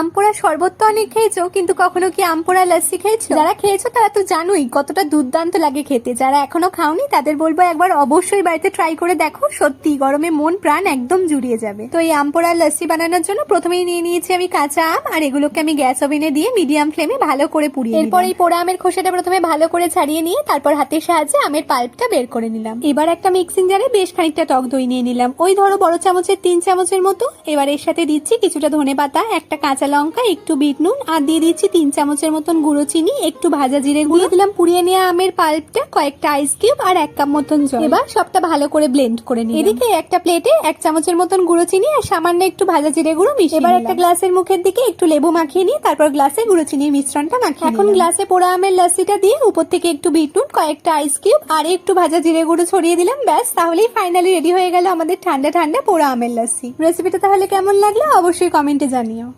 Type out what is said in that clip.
আমপোড়া শরবত তো অনেক খেয়েছো, কিন্তু কখনো কি আমপোড়া লস্যি খেয়েছো? যারা খেয়েছো তারা তো জানোই কতটা দুর্দান্ত লাগে খেতে। যারা এখনও খাওনি, তাদের বলব একবার অবশ্যই বাড়িতে ট্রাই করে দেখো, সত্যি গরমে মন, প্রাণ একদম জুড়িয়ে যাবে। তো এই আমপোড়া লস্যি বানানোর জন্য প্রথমেই নিয়ে নিয়েছি আমি কাঁচা আম, আর এগুলোকে আমি গ্যাস ওভেনে দিয়ে মিডিয়াম ফ্লেমে ভালো করে পুড়িয়ে এরপর এই পোড়া আমের খোসাটা প্রথমে ভালো করে ছাড়িয়ে নিয়ে তারপর হাতের সাহায্যে আমের পাল্পটা বের করে নিলাম। এবার একটা মিক্সিং জারে বেশ খানিকটা টক দই নিয়ে নিলাম। ওই ধরো বড় চামচের তিন চামচের মতো। এবার এর সাথে দিচ্ছি কিছুটা ধনে পাতা একটা কাঁচা লঙ্কা একটু বিট নুন আর দিয়ে দিচ্ছি তিন চামচের মতন গুঁড়ো চিনি একটু ভাজা জিরে গুঁড়ো। দিলাম পুড়িয়ে নেওয়া আমের পাল্পটা কয়েকটা আইস কিউব আর এক কাপ মতন জল। এবার সবটা ভালো করে ব্লেন্ড করে নিই এদিকে একটা প্লেটে এক চামচের মতন গুঁড়ো চিনি আর সামান্য একটু ভাজা জিরে গুঁড়ো মিশিয়ে এবার একটা গ্লাসের মুখের দিকে একটু লেবু মাখিয়ে নিই তারপর গ্লাসে গুঁড়ো চিনির মিশ্রণটা মাখিয়ে এখন গ্লাসে পোড়া আমের লস্যিটা দিয়ে উপর থেকে একটু বিট নুন কয়েকটা আইস কিউব আর একটু ভাজা জিরে গুঁড়ো ছড়িয়ে দিলাম। ব্যাস তাহলেই ফাইনালি রেডি হয়ে গেল আমাদের ঠান্ডা ঠান্ডা পোড়া আমের লস্যি। রেসিপিটা তাহলে কেমন লাগল অবশ্যই কমেন্টে জানিও।